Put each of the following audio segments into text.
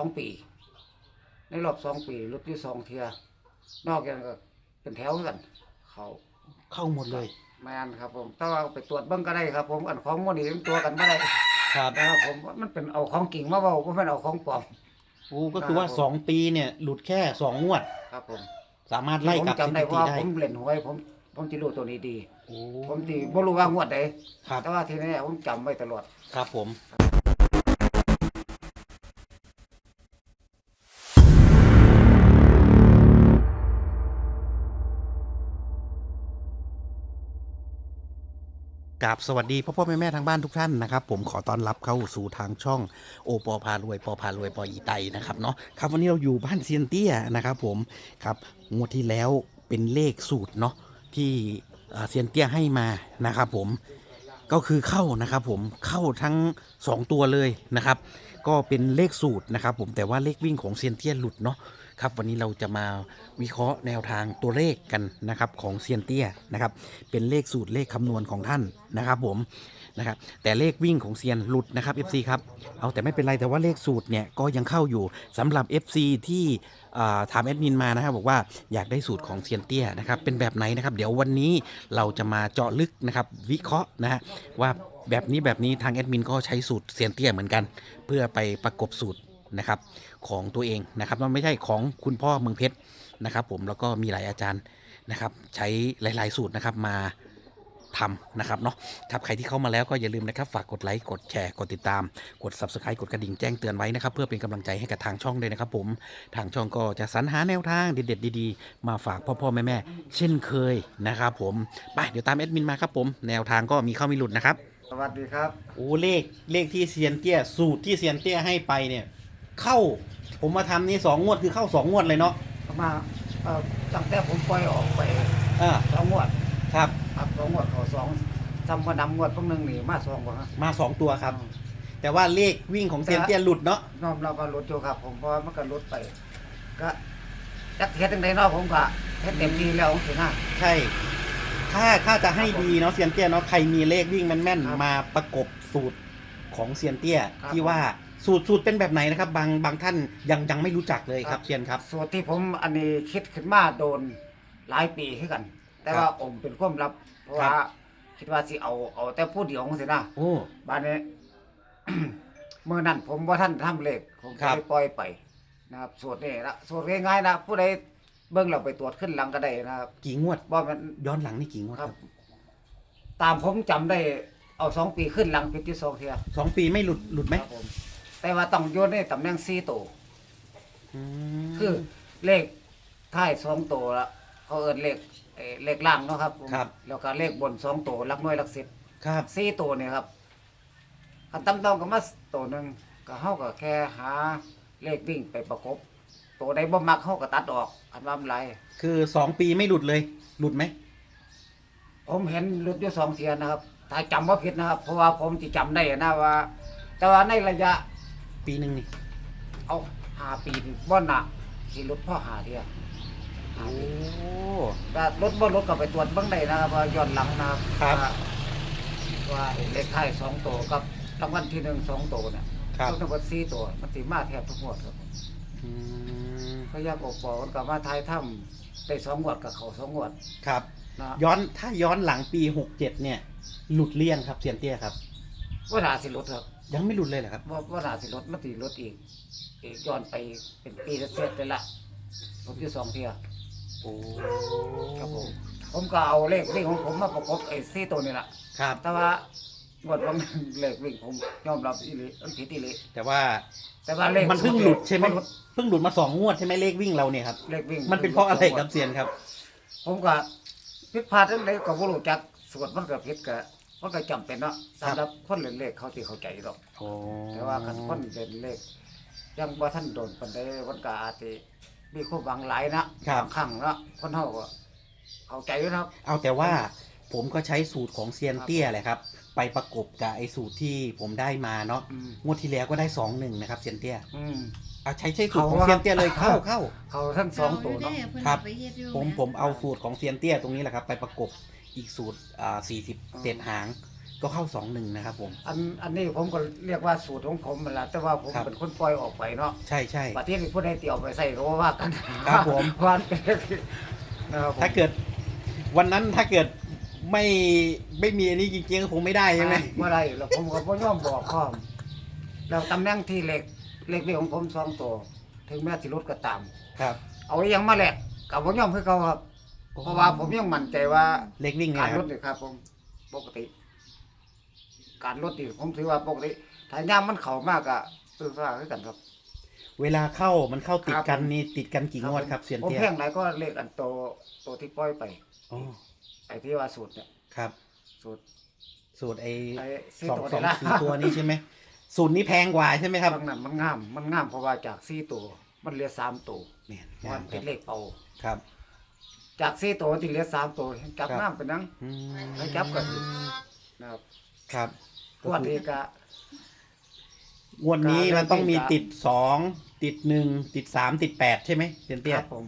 สองปี ในรอบสองปีรุดที่สองเทียนอกจากนั้นก็เป็นแถวกัน เขาเข้าหมดเลยแมนครับผมแต่ว่าไปตรวจเบิ่งก็ได้ครับ ผมอันของมันนี่เป็นตัวกันไม่ได้ครับนะครับผมมันเป็นเอาของกิ่งมาเบาเพราะมันเอาของปลอม โอ้ก็คือว่าครับผมสองปีเนี่ยหลุดแค่สองงวด ครับผมสามารถไล่ผมกลับสจำได้ถิติว่าได้ผมเล่นหวยผมผมจะรู้ตัวนี้ดี โอ้ผมตีบ่รู้ว่างวดใดครับแต่ว่าทีนี้ผมจำไว้ตลอด ครับผม กับสวัสดีพ่อพ่อแม่แม่ทางบ้านทุกท่านนะครับ ผมขอต้อนรับเข้าสู่ทางช่องโอปอพารวยปอพารวยปออีไตนะครับเนาะครับวันนี้เราอยู่บ้านเซียนเตี้ยนะครับ ผมครับงวดที่แล้วเป็นเลขสูตรเนาะที่เอ่อเซียนเตี้ยให้มานะครับ ผมก็คือเข้านะครับ ผมเข้าทั้ง 2 ตัวเลยนะครับ ก็เป็นเลขสูตรนะครับ ผมแต่ว่าเลขวิ่งของเซียนเตี้ยหลุดเนาะ ครับวันนี้เราจะมาวิเคราะห์แนวทางตัวเลขกันนะครับของเซียนเตี้ยนะครับเป็นเลขสูตรเลขคำนวณของท่านนะครับผมนะครับแต่เลขวิ่งของเซียนหลุดนะครับ FC ครับเอาแต่ไม่เป็นไรแต่ว่าเลขสูตรเนี่ยก็ยังเข้าอยู่สำหรับ FC ที่อ่ถามแอดมินมานะครับบอกว่าอยากได้สูตรของเซียนเตี้ยนะครับเป็นแบบไหนนะครับเดี๋ยววันนี้เราจะมาเจาะลึกนะครับวิเคราะห์นะฮะว่าแบบนี้แบบนี้ทางแอดมินก็ใช้สูตรเซียนเตี้ยเหมือนกัน เพื่อไปประกบสูตร นะครับของตัวเองนะครับมันไม่ใช่ของคุณพ่อเมืองเพชรนะครับ ผมแล้วก็มีหลายอาจารย์นะครับใช้หลาย ๆ สูตรนะครับมาทำนะครับเนาะครับใครที่เข้ามาแล้วก็อย่าลืมนะครับ ฝากกดไลค์กดแชร์กดติดตาม กด subscribe กดกระดิ่งแจ้งเตือนไว้นะครับ เพื่อเป็นกำลังใจให้กับทางช่องด้วยนะครับ ผมทางช่องก็จะสรรหาแนวทางเด็ดๆดีๆ มาฝากพ่อพ่อแม่แม่ๆเช่นเคยนะครับผมไปเดี๋ยวตามแอดมินมาครับผมแนวทางก็มีเข้ามีหลุดนะครับ สวัสดีครับโอ้เลขเลขที่เซียนเตี้ยสูตรที่เซียนเตี้ยให้ไปเนี่ย เข้า ผมมาทำนี่สองงวดคือเข้าสองงวดเลยเนาะมาเอ่อตั้งแต่ผมปล่อยออกไปอ่าสองงวดครับ ครับสองงวดเขาสองจำว่านำงวดพวกหนึงนี่มาสองกว่าฮะมาสองตัวครับ แต่ว่าเลขวิ่งของเซียนเตี้ยหลุดเนาะน้อมเราก็ลดอยู่ครับ ผมเพราะว่ามันก็ลดไป ก็จักเฮ็ดจังไดเนาะผมก็เฮ็ดเต็มที่แล้วสินะ ใช่ถ้าถ้าจะให้ดีเนาะเซียนเตี้ยเนาะใครมีเลขวิ่งแม่นครับๆมาประกบสูตรของเซียนเตี้ยครับ ที่ว่า สูตรสูตรเป็นแบบไหนนะครับ บางบางท่านยังยังไม่รู้จักเลยคครัรับบเซียนครับ ส่วนที่ผมอันนี้คิดขึ้นมาโดนหลายปีขึ้นกัน แต่ว่าอมเป็นความลับ เพราะครับว่าคิดว่าสิเอาเอาแต่ผู้เดียวของสินะโอ้บ้านนี้ เมื่อนั้นผมว่าท่านทำเลขผมครัก็บเลยปล่อยไปนะครับสูตรนี่ละสูตรง่ายๆนะผู้ใดเบิ่งเราไปตรวจขึ้นหลังก็ได้นะครับ กี่งวดว่ามันย้อนหลังนี่กี่งวดคครัรับบตามผมจำได้เอาสองปีขึ้นหลังเป็นที่สองเทียสองปีไม่หลุดหลุดไหมครับผม แต่ว่าต้องโยนในตำแหน่งสี่ตัวมคือเลขท้ายสองตัวละเขาเอิ้นเลขเอ่อเลขล่างเนาะครับผมครับ แล้วก็เลขบนสองตัวหลักหน่วยหลักสิบ ครับสี่ตัวเนี่ยครับคันตั้ต้องก็มาตัวหนึ่งก็เฮาก็แค่หาเลขวิ่งไปประกบ ตัวใดบ่มักเฮาก็ตัดออก อันว่ามันไรคือสองปีไม่หลุดเลย หลุดไหมผมเห็นหลุดอยู่สองเทียนะครับ ถ้าจำว่าผิดนะครับ เพราะว่าผมจะจำได้นะว่า แต่ว่าในระยะ ปีหนึ่งนี่เอาหาปีนี่บ่หนักสิหลุดพ่อหาเทียหาโอ้ ปีแต่รถบ่รถก็ไปตรวจเบิ่งได้นะครับว่าย้อนหลังนะครับครับ ว่าว่าเลขท้ายสองตัวกับรางวัลที่หนึ่งสองตัวเนี่ยครับต้องทั้งหมดสี่ตัวมันสิมาแทบทุกงวดครับผมอืมพยายามออกบอกมันกับมาทายถ้ำได้สองงวดกับเขาสองงวดครับ นะย้อนถ้าย้อนหลังปีหกเจ็ดเนี่ย หลุดเลี่ยงครับเซียนเตี้ยครับ ว่าหนาสิลดครับ ยังไม่หลุดเลยเหรอครับ ว่าว่าหนาสิลดมันสิลดอีกอีกย้อนไปเป็นปีละเศษเลยละผมที่สองเทียโอ้ครับผมผมก็เอาเลขวิ่งของผมมาประกบไอ้สี่ตัวนี่แหละครับ แต่ว่างวดบางเลขวิ่งผมยอมรับอีหลีมันผิดอีหลีแต่ว่าแต่ว่าเลขมันเพิ่งหลุดใช่ไหมนลุดเพิ่งหลุดมาสองงวดใช่ไหมเลขวิ่งเราเนี่ยครับ เลขวิ่งมันเป็นเพราะอะไรครับเซียนครับ ผมก็ผิดพลาดจังไดก็บ่รู้จักสวดมันก็ผิดก็ มันก็จำเป็นเนาะครับสำหรับคนเล่นเลขเขาสิเข้าใจดอก โอ้แต่ว่าคันคนเล่นเลขยังบ่ทันโดนปานใดมันก็อาจสิมีความหวังหลายนะครับงครั้งเนาะคนเฮาก็เข้าใจอยู่นะครับ เอาแต่ว่าผมก็ใช้สูตรของเซียนเตี้ยแหละครับ ไปประกบกับไอ้สูตรที่ผมได้มาเนาะอืมงวดที่แล้วก็ได้สองหนึ่งนะครับเซียนเตี้ยอืม เอาใช้ใช้สูตรของเขาเซียนเตี้ยเลยครับเข้า เข้า เขาทั้งสองตัวเนาะ ครับ ผมผมเอาสูตรของเซียนเตี้ยตรงนี้แหละครับ ไปประกบ อีกสูตรอ่าสี่สิบเจ็ดหางก็เข้าสองหนึ่งนะครับผม อันอันนี้ผมก็เรียกว่าสูตรของผมนั่นแหละแต่ว่าผมครับ เป็นคนปล่อยออกไปเนาะใช่ใช่ ประเทศนี้ผู้ใดเตี่ยวไปใส่ก็ว่าว่ากันครับผมเพราะว่าเป็นนะครับผมถ้าเกิดวันนั้นถ้าเกิดไม่ไม่มีอันนี้จริงๆก็คงไม่ได้ใช่ไหมเมื่อไรแล้วผมก็บ่ยอมบอกพร้อมแล้วตำแหน่งที่เล็กเล็กเล็กของผมสองตัว ถึงแม้สิลดก็ตาม ครับ เอาอยังมาแหลกกับบ่ยอมคือเขาครับ เพราะว่าผมยังมั่นใจว่าเล็กวิ่งไงการคลรัดบนี่ครับ ผมปกติ การลดนี่ผมถือว่าปกติถ้ายามมันเข้ามากอะตื้อฟ้าคือกันครับ เวลาเข้ามันเข้าติดกันครับ นี่ติดกันกี่งวดครับเซียนผมเตี้ยเพียงไหนก็เลขอันโตโตที่ปล่อยไปอ๋อไอ้ที่ว่าสูตรเนี่ยครับ สูตร สูตรไอ้ไอ้สี่สองตัวสองนี่ละสี่ตัวนี้ใช่ไหมสูตรนี้แพงกว่าใช่ไหมครับบางนั้นมันงาม มันงามเพราะว่าจากสี่ตัว มันเหลือสามตัวเนี่ยมังานมคเป็รันบเลขเป่าครับ จากสี่ตัวที่เหลือสามตัวจับครับน้ำไปนั่งอืมให้จับก็ถือนะครับครับงวดนี้ก็ งวดนี้มันต้องมีการเล่นติดสองติดหนึ่งติดสามติดแปดใช่ไหมเซียนคเตี้ยรับผม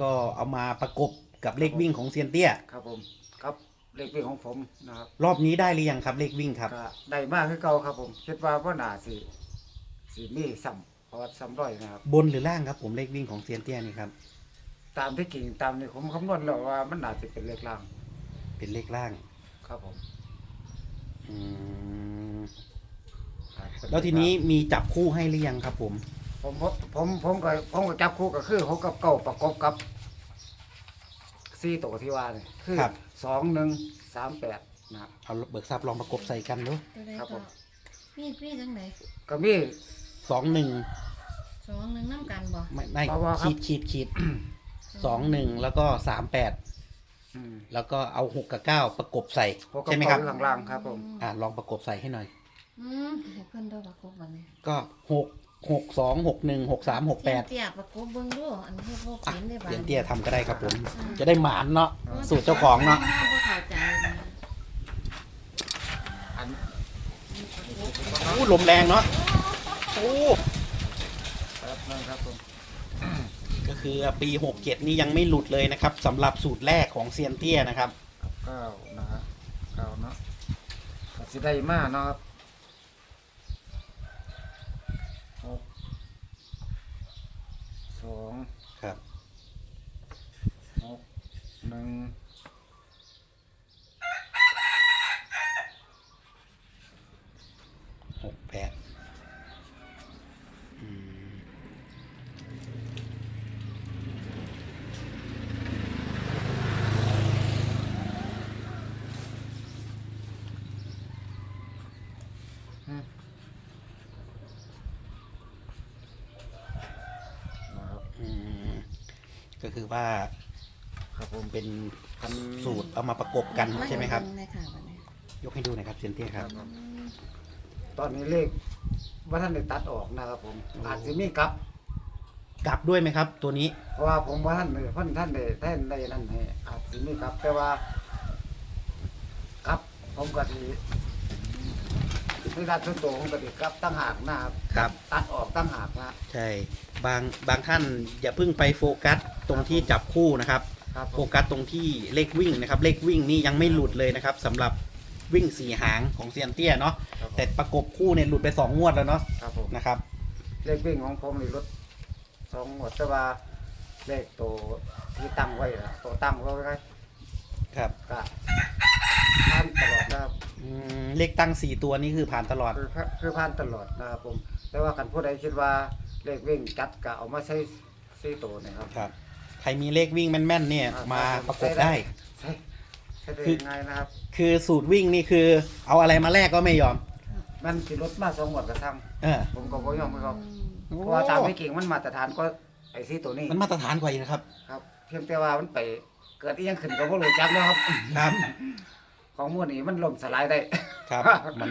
ก็เอามาประกบกับเลขวิ่งของเซียนเตี้ย ครับผม ครับเลขวิ่งของผมนะครับรอบนี้ได้หรือยังครับเลขวิ่งครับ ก็ได้มากคือเก่าครับผมคิดว่าพ่อหนาสิสิมีซ้ำเพราะว่าซ้ำร้อยนะครับ บนหรือล่างครับผมเลขวิ่งของเซียนเตี้ยนี่ครับ ตามที่กิ่งตามนี่ผมคำนวณแล้วว่ามันน่าจะเป็นเลขล่างเป็นเลขล่าง ครับผมอืมครับเป็แล้วทีนี้มีจับคู่ให้หรือยังครับผม ผมผมผมผมก็ผมก็จับคู่ก็คือหกกับเก้าประกบกับสี่ตัวที่ว่านี่คือครับ สองหนึ่งสามแปดนะครับ เอาเบิกทรัพย์ลองประกบใส่กันดูตัวใดครับผก็ม มีดมีดจังไหนก็มี สองหนึ่งสองหนึ่งน้ำกันบ่ไม่ไม่เพราะว่าครับ ขีดขีดขีด สองหนึ่งแล้วก็สามแปดอืมแล้วก็เอาหกกับเก้าประกบใส่หกกับใช่ไหมครับเก้าอยู่ข้างล่างครับผมอ่าลองประกบใส่ให้หน่อย อืมให้เพิ่นเดาประกบวันนี้ก็หกหกสองหกหนึ่งหกสามหกแปดเตี้ยประกบเบิ่งดูอันนี้พวกอะเห็นได้บ้าเตียนเตี้ยทำก็ได้ครับผม จะได้หมานเนาะสูตรเจ้าของเนาะบ่เข้าใจนะอันโอ้ลมแรงเนาะโอ้ครับนั่นครับผม ก็คือปีหกเจ็ดนี่ยังไม่หลุดเลยนะครับสำหรับสูตรแรกของเซียนเตี้ยนะครับเก้านะฮะเก้าเนาะก็สิได้มาเนาะครับหกสองครับ หกหนึ่ง หกแปดอืม นะครับ อืม ก็คือว่าครับผมเป็นอันสูตรเอามาประกบกันใช่ไหมครับาเงเลยค่ะวันนี้ยกให้ดูหน่อยครับเซียนเตี้ยครับอืมตอนนี้เลขว่าท่านได้ตัดออกนะครับผมอาจจะมีกลับ กลับด้วยไหมครับ ตัวนี้เพราะว่าผมว่าท่านท่านท่านได้ท่านได้นั่นให้อาจจะมีกลับ แต่ว่าครับ ผมก็ที ในด้านส่วนตัวผมก็ดีกลับตั้งหากนะครับครับ ตัดออกตั้งหากนะใช่บางบางท่านอย่าเพิ่งไปโฟกัสตรงที่จับคู่นะครับ ครับผโฟมกัสตรงที่เลขวิ่งนะครับ เลขวิ่งนี่ยังไม่หลุดเลยนะครับสำหรับวิ่งสี่หางของเซียนเตี้ยเนาะครับผมแต่ประกบคู่เนี่ยหลุดไปสองงวดแล้วเนาะครับผมนะครับ เลขวิ่งของผมนี่ลดสองหมดแต่ว่าเลขตัวที่ตั้งไว้นะตัวตั้งไว้ไว้ครับ ก็ ผ่านตลอดนะครับอืมเลขตั้งสี่ตัวนี้คือผ่านตลอด คือคือผ่านตลอดนะครับผม แต่ว่ากันผู้ใดคิดว่าเลขวิ่งจัดก็เอามาใช้ซีตัวนะครับ ครับ ใครมีเลขวิ่งแม่นๆเนี่ยอ่มาคบประกบได้ ใช่ใช่ได้คือง่ายนะครับ คือสูตรวิ่งนี่คือ เอาอะไรมาแลกก็ไม่ยอม มันสิลดมาสองหมดกระทั่งเออผมก็บ่ยอมให้เขาอืมเพราะว่าตามไม่เก่งมันมาตรฐานก็ไอ้ซีตัวนี้มันมาตรฐานกว่าอีกนะครับ ครับ เพียงแต่ว่ามันไปเกิดอีหยังขึ้นก็บ่รู้จักนะครับ ครับ ของหมู่นี้มันล่มสลายได้ ครับ มัน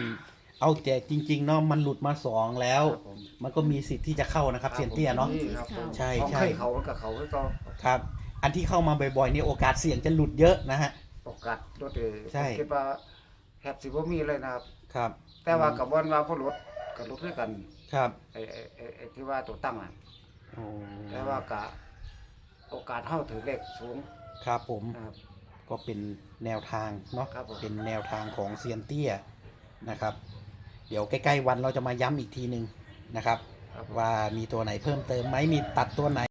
เอาแต่จริง ๆ เนาะมันหลุดมาสองแล้ว ครับผม มันก็มีสิทธิ์ที่จะเข้านะครับเซียนเตี้ยเนาะครับผมใช่ของใช่เคยเขามันก็เขาคือเขาครับ อันที่เข้ามาบ่อยๆนี่โอกาสเสี่ยงจะหลุดเยอะนะฮะ โอกาสลดเลยใช่ ผมคิดว่าแทบสิบ่มีเลยนะครับ ครับ แต่ว่ากับวันว่าผู้ลดก็ลดด้วยกันครับไอ้ไอ้ไอ้ไอ้ที่ว่าตัวตั้งอะโอ้แต่ว่ากะโอกาสเท่าถือเลขสูงครับผม นะครับ ก็เป็นแนวทางเนาะครับผม เป็นแนวทางของเซียนเตี้ยนะครับ เดี๋ยวใกล้ ๆ วันเราจะมาย้ำอีกทีหนึ่งนะครับ ครับผม ว่ามีตัวไหนเพิ่มเติมไหมมีตัดตัวไหน